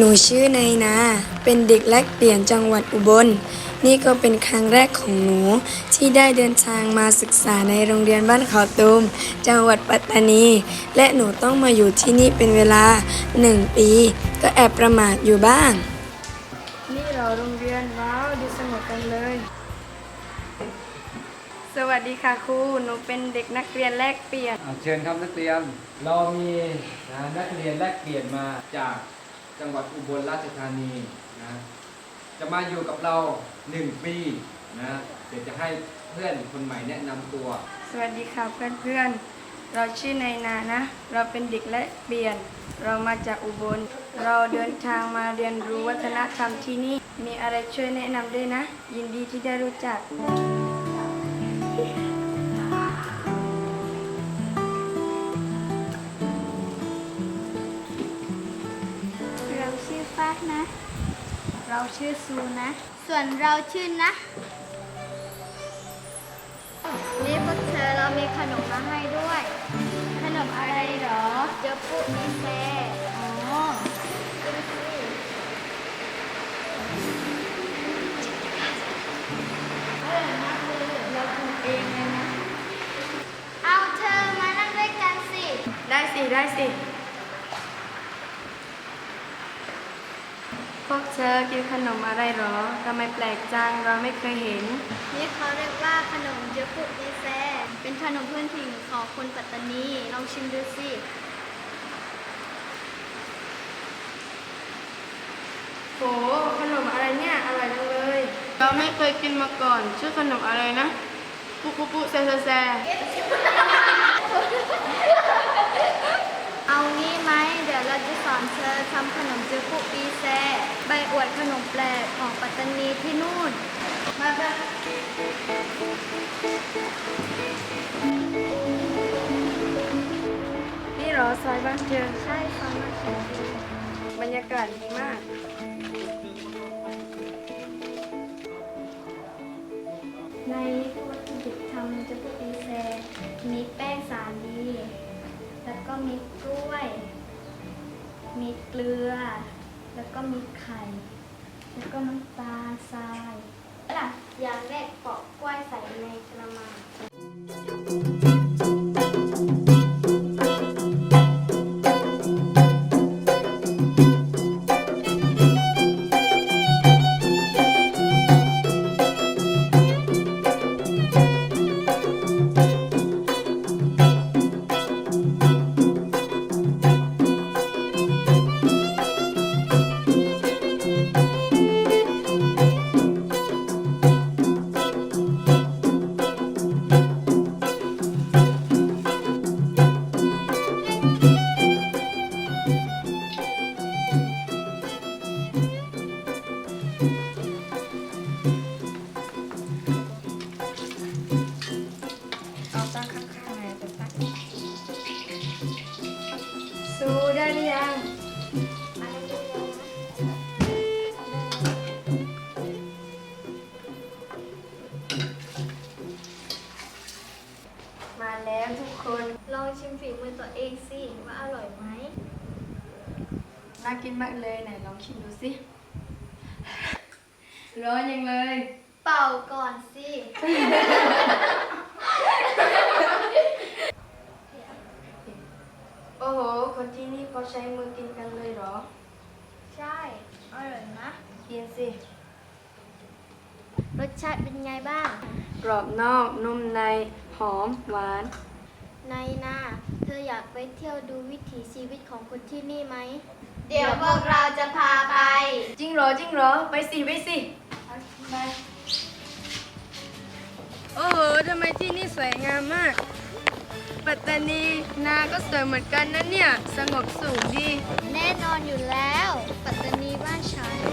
หนูชื่อนายนา เป็นเด็กแลกเปลี่ยนจังหวัดอุบล นี่ก็เป็นครั้งแรกของหนูที่ได้เดินทางมาศึกษาในโรงเรียนบ้านเขาตูม จังหวัดปัตตานี และหนูต้องมาอยู่ที่นี่เป็นเวลาหนึ่งปี ก็แอบประมาทอยู่บ้าง นี่เราโรงเรียนว้าวดูสงบกันเลย สวัสดีค่ะครู หนูเป็นเด็กนักเรียนแลกเปลี่ยน อ่าเชิญครับนักเรียน เรามีนะนักเรียนแลกเปลี่ยนมาจาก จังหวัดอุบลราชธานีนะจะมาอยู่กับเราหนึ่งปีนะเดี๋ยวจะให้เพื่อนคนใหม่แนะนำตัว สวัสดีค่ะเพื่อนๆ เราชื่อนายนานะ เราเป็นเด็กและเปลี่ยน เรามาจากอุบล เราเดินทางมาเรียนรู้วัฒนธรรมที่นี่ มีอะไรช่วยแนะนำด้วยนะ ยินดีที่ได้รู้จัก เราชื่อซูนะ ส่วนเราชื่อนะนี่พวกเธอเรามีขนมมาให้ด้วย ขนมอะไรหรอ เจอปุ๊มีแซอ๋อดูสิเลยเราทำเองเลยนะเอาเธอมานั่งด้วยกันสิได้สิ ได้สิ พวกเธอกินขนมอะไรหรอ ทำไมแปลกจัง เราไม่เคยเห็น นี่เขาเรียกว่าขนมเจปุเมแซ เป็นขนมพื้นถิ่นของคนปัตตานี ลองชิมดูสิ โห ขนมอะไรเนี่ย อร่อยจังเลย เราไม่เคยกินมาก่อน ชื่อขนมอะไรนะ ปุ๊ปุ๊ปุ๊แซแซแซ เอางี้ไหม เดี๋ยวเราจะสอนเธอทำขนมเจปุปีแซ ใบอวดขนมแปลกของปัตตานีที่นู่น มาค่ะนี่เหรอซอยบ้านเธอใช่ค่ะมาค่ะบรรยากาศดีมาก ในวัตถุดิบทำเจปุปีแซมีแป้งสาลีแล้วก็มีกล้วย มีเกลือ แล้วก็มีไข่ แล้วก็น้ำตาลทรายล่ะอย่างแรกปอกกล้วยใส่ในกระมัง ซูได้หรือยังมาแล้วทุกคนลองชิมฝีมือตัวเองสิว่าอร่อยไหมน่ากินมากเลยไหนลองชิมดูสิร้อนยังเลย เป่าก่อนสิ โอ้โห คนที่นี่เขา ใช้มือกินกันเลยเหรอ ใช่ อร่อยนะ กินสิ รสชาติเป็นไงบ้าง กรอบนอกนุ่มใน หอม หวาน ในนาเธออยากไปเที่ยวดูวิถีชีวิตของคนที่นี่ไหม เดี๋ยวพวกเราจะพาไป จริงเหรอ จริงเหรอ ไปสิ ไปสิ ไป โอ้โหทำไมที่นี่สวยงามมาก ปัตตานีนาก็สวยเหมือนกันนะเนี่ย สงบสุขดี แน่นอนอยู่แล้ว ปัตตานีบ้านฉัน